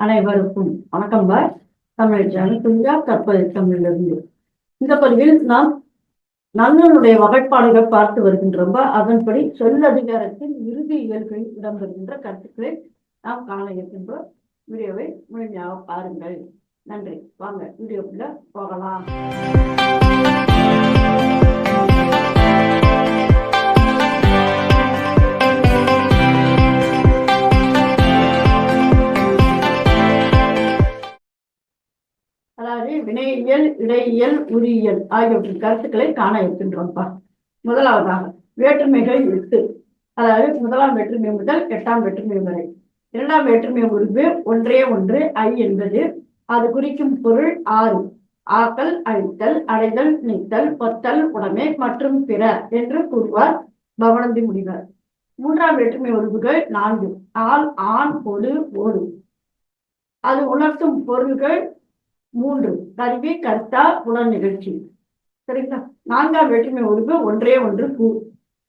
அனைவருக்கும் வணக்கம் பாய் தமிழ் ஜனத்துயா கற்பது தமிழிலிருந்து. இந்த பதிவில் நாம் நன்னனுடைய வகைப்பாடுகள் பார்த்து வருகின்றோம் அதன்படி சொல்லதிகாரத்தின் இறுதி இயல்களில் இடம்பெறுகின்ற கருத்துக்களை நாம் காண இருக்கின்றோம் வீடியோவை முழுமையாக பாருங்கள். நன்றி. வாங்க வீடியோக்குள்ள போகலாம். வினையியல் இடையியல் உரியியல் ஆகியவற்றின் கருத்துக்களை காண இருக்கின்றோம்ப்பா. முதலாவதாக வேற்றுமைகள் எட்டு அதாவது முதலாம் வேற்றுமை முதல் எட்டாம் வேற்றுமை வரை. இரண்டாம் வேற்றுமை உருவு ஒன்றே ஒன்று ஐ என்பது அது குறிக்கும் பொருள் ஆறு. ஆக்கல் அழித்தல் அடைதல் நீத்தல் பொத்தல் உடைமை மற்றும் பிற என்று கூறுவார் பவனந்தி முனிவர். மூன்றாம் வேற்றுமை உருவுகள் நான்கு. ஆள் ஆண் பொது ஓடு. அது உணர்த்தும் பொருள்கள் மூன்று. கருவி கர்த்தா புலன் நிகழ்ச்சி சரிங்களா? நான்காம் வேற்றுமை உருவு ஒன்றே ஒன்று கூ.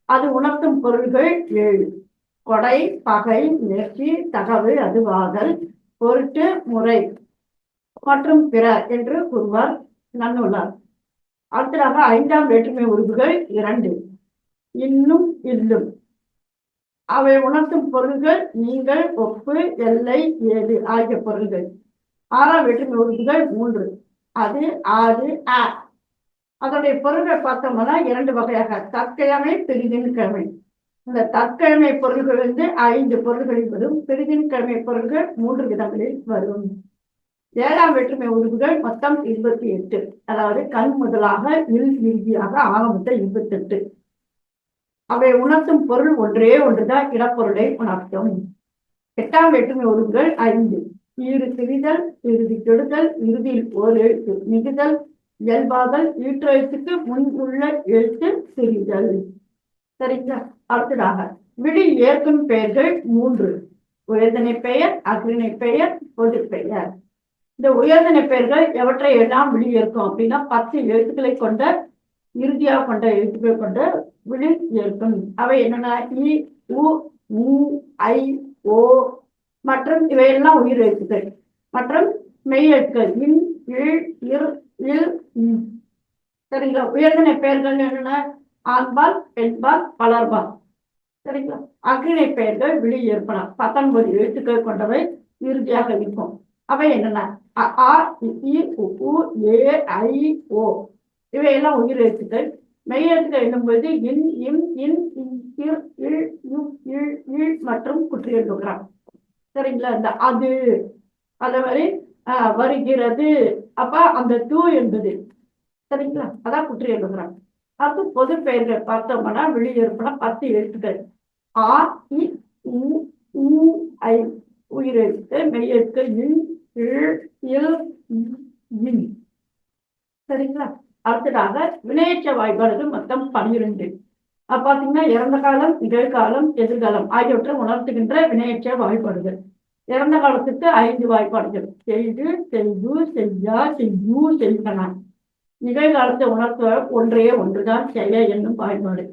அது உணர்த்தும் பொருள்கள் ஏழு. கொடை பகை முயற்சி தகவல் அதுவாதல் பொருட்டு முறை மற்றும் பிற என்று கூறுவார் நன்னுள்ளார் அடுத்ததாக ஐந்தாம் வேற்றுமை உருவுகள் இரண்டு. இன்னும் இல்லும். அவை உணர்த்தும் பொருள்கள் நீங்கள் ஒப்பு எல்லை ஏது ஆகிய பொருள்கள். ஆறாம் வேற்றுமை உறுப்புகள் மூன்று. அது ஆறு ஆ. அதனுடைய பொருள்கள் பார்த்தோம்னா இரண்டு வகையாக. தற்கிழமை பெரிதின் கிழமை இந்த தற்கிழமை பொருள்கள் வந்து ஐந்து பொருள்களில் வரும் பெரிதின் கிழமை பொருள்கள் மூன்று விதங்களில் வரும். ஏழாம் வேற்றுமை உறுப்புகள் மொத்தம் இருபத்தி எட்டு. அதாவது கண் முதலாக இல் இறுதியாக ஆக மொத்தம் இருபத்தி எட்டு அவை உணர்த்தும் பொருள் ஒன்றே ஒன்றுதான் இடப்பொருளை உணர்த்தும். எட்டாம் வேற்றுமை உறுப்புகள் ஐந்து. ஈறு திரிதல் இறுதி கெடுதல் இறுதியில் ஓர் எழுத்து மிகுதல் இயல்பாதல் ஈற்றெழுத்துக்கு முன் உள்ள எழுத்து திரிதல் சரிங்களா? அடுத்ததாக விழி ஏற்கும் பெயர்கள் மூன்று. உயர்தனை பெயர் அக்ரிணை பெயர் பொது பெயர். இந்த உயர்தனை பெயர்கள் எவற்றை எல்லாம் விழி ஏற்கும்? அப்படின்னா பத்து எழுத்துக்களை கொண்ட இறுதியாக கொண்ட எழுத்துக்களை கொண்ட விழி ஏற்கும். அவை என்னன்னா? இ உ உ ஐ ஓ மற்றும் இவையெல்லாம் உயிர் எழுத்துக்கள். மற்றும் மெய் எழுத்துக்கள். இன் இழ் இர் இல் சரிங்களா? உயர்தனை பெயர்கள் என்னென்ன? ஆண்பால் பெண்பால் பலர்பால் சரிங்களா? அக்னி பெயர்கள் விழி ஏற்பன. பத்தொன்பது எழுத்துக்கள் கொண்டவை இறுதியாக இருக்கும். அவை என்னென்ன? அ, ஆ இ, உ, ஏ ஐ ஓ. இவையெல்லாம் உயிர் எழுத்துக்கள். மெய் எழுத்துக்கள் என்னும்போது இன் இம் இன் இன், இர் இல் இழ் இழ் மற்றும் குற்றியெழுதுகிறான் சரிங்களா இந்த அது அந்த மாதிரி ஆஹ், வருகிறது. அப்ப அந்த டூ என்பது சரிங்களா? அதான் குற்றி எழுதுறாங்க. அது பொது பெயர்கள் பார்த்தோம்னா வெளியேற்பட பத்து எழுத்துக்கள். ஆ இ உ ஐ உயிரெழுத்து மெய்யெழுத்து இன் இல் இன். சரிங்களா? அடுத்ததாக வினையற்ற வாய்ப்பாடுகள் மொத்தம் பனிரெண்டு. பாத்தீங்கன்னா இறந்த காலம் நிகழ்காலம் எதிர்காலம் ஆகியவற்றை உணர்த்துகின்ற வினையற்ற வாய்ப்பாடுகள். இறந்த காலத்துக்கு ஐந்து வாய்ப்பாடுகள். செய்து செய்து செய்யா செய்யு செய்கனா நிகழ்காலத்தை உணர்த்த ஒன்றே ஒன்றுதான் செய்ய என்னும் வாய்ப்பாடு.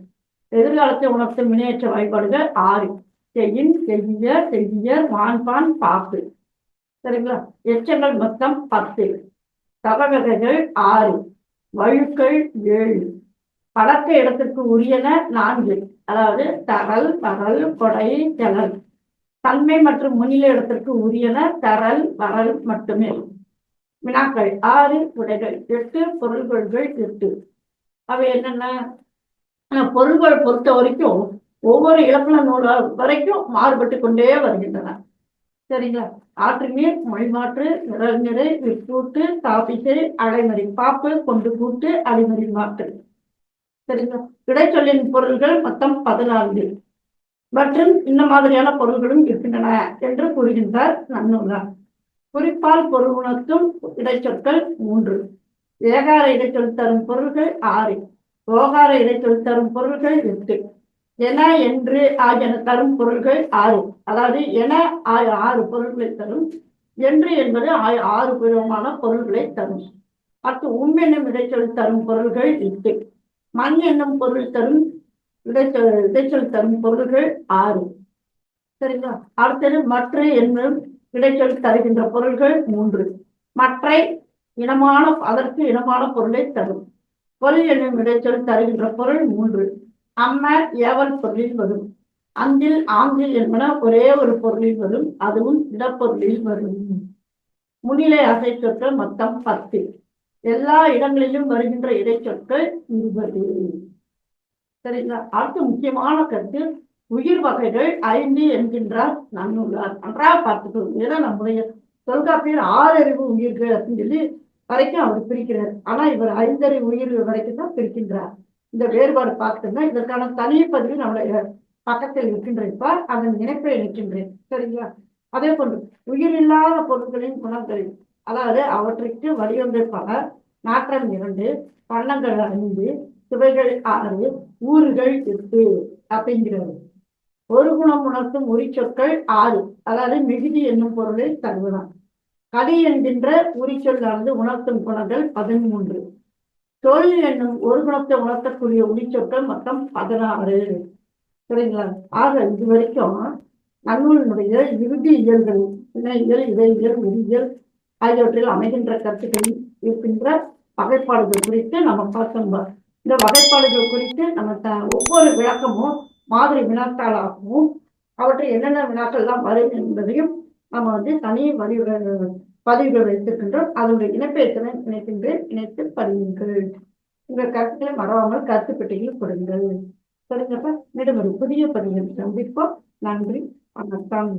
எதிர்காலத்தை உணர்த்தும் வினையற்ற வாய்ப்பாடுகள் ஆறு. செய்யின் செய்ய செய்ய மான்பான் பாப்பு சரிங்களா? எச்சங்கள் மொத்தம் பத்து. தவவகைகள் ஆறு. வழுக்கள் ஏழு. பழக்க இடத்திற்கு உரியன நான்கு. அதாவது தரல் வரல் கொடை செலல். தன்மை மற்றும் முன்னிலை இடத்திற்கு உரியன தரல் வரல் மட்டுமே. வினாக்கள் ஆறு உடைகள் எட்டு பொருள்கொள்கள் எட்டு. அவை என்னென்ன? பொருள்கள் பொறுத்த வரைக்கும் ஒவ்வொரு இலக்கண நூல் வரைக்கும் மாறுபட்டு கொண்டே வருகின்றன. சரிங்களா? ஆற்று நீர் மொழிமாற்று நிரல் நிறை விற்பூட்டு தாப்பிசை அலைமறி பாப்பு கொண்டு கூட்டு அலைமறி மாற்று சரிங்களா இடைச்சொல்லின் பொருள்கள் மொத்தம் பதினான்கு. மற்றும் இந்த மாதிரியான பொருள்களும் இருக்கின்றன என்று கூறுகின்றார் நன்னூலார் குறிப்பால் பொருள் உணர்த்தும் இடைச்சொற்கள் மூன்று. ஏகார இடைச்சொல் தரும் பொருள்கள் ஆறு. ஓகார இடைச்சொல் தரும் பொருள்கள் எட்டு. என என்று ஆகியன தரும் பொருள்கள் ஆறு. அதாவது என ஆய ஆறு பொருள்களை தரும். என்று என்பது ஆ- ஆறு விதமான பொருள்களை தரும். அடுத்து உம் என்னும் இடைச்சொல் தரும் பொருள்கள் எட்டு. மண் என்னும் பொருள் தரும் இடைச்சொல் இடைச்சொல் தரும் பொருள்கள் ஆறு. சரிங்களா? அடுத்தது மற்ற என்னும் இடைச்சொல் தருகின்ற பொருள்கள் மூன்று. மற்றை இனமான அதற்கு இனமான பொருளை தரும். பொருள் என்னும் இடைச்சொல் தருகின்ற பொருள் மூன்று. அம்மர் ஏவல் பொருளில் வரும். அந்தில் ஆங்கில் என்பன ஒரே ஒரு பொருளில் வரும். அதுவும் இடப்பொருளில் வரும். முன்னிலை அசை சொற்கள் மொத்தம் பத்து எல்லா இடங்களிலும் வருகின்ற இடைச்சொற்கள் இருபது. சரிங்களா? அடுத்து முக்கியமான கருத்து உயிர் வகைகள் ஐந்து என்கின்றார் நன்னுள்ளார் நன்றாக பார்த்துக்கணும். ஏன்னா நம்முடைய தொல்காப்பியர் ஆறறிவு உயிர்கள் அப்படின்னு சொல்லி வரைக்கும் அவர் பிரிக்கிறார். ஆனா இவர் ஐந்தறிவு உயிர்கள் வரைக்கும் தான் பிரிக்கின்றார். இந்த வேறுபாடு பார்த்தோம்னா இதற்கான தனி பதிவு நம்மளுடைய பக்கத்தில் இருக்கின்றப்ப அதன் நினைப்பை நிற்கின்றேன். சரிங்களா? அதே போன்று உயிரில்லாத பொருட்களின் குணங்கள் அதாவது அவற்றிற்கு வடிவமைப்பாக நாற்றம் இரண்டு பள்ளங்கள் ஐந்து சுவைகள் ஆறு ஊறுகள் எட்டு அப்படிங்கிறது. ஒரு குணம் உணர்த்தும் உரிச்சொற்கள் ஆறு. அதாவது மிகுதி என்னும் பொருளை தருவதான் கதை என்கின்ற உரிச்சொல்லானது உணர்த்தும் குணங்கள் பதிமூன்று தொழில் என்னும் ஒரு குணத்தை உணர்த்தக்கூடிய உரிச்சொற்கள் மொத்தம் பதினாறு. சரிங்களா ஆக இது வரைக்கும் நன்னூலினுடைய இறுதி இயல்கள் இணையியல் இடையியல் உரியியல் ஆகியவற்றில் அமைகின்ற கருத்துக்களில் இருக்கின்ற வகைப்பாடுகள் குறித்து நம்ம பார்த்தோம் இந்த வகைப்பாடுகள் குறித்து நம்ம த- ஒவ்வொரு விளக்கமும் மாதிரி வினாத்தாளாகவும் அவற்றை என்னென்ன வினாக்கள்லாம் வரும் என்பதையும் நம்ம வந்து தனி வடிவ பதிவுகள் வைத்திருக்கின்றோம். அதனுடைய இணைப்பை இணைக்கின்றேன் இணைத்து பதிவுங்கள் உங்கள் கருத்துக்களை மறவாமல் கருத்து பெட்டியில் கொடுங்கள். சரிங்கப்பா. மீண்டும் ஒரு புதிய பதிவில் சந்திப்போம். நன்றி. வணக்கம்.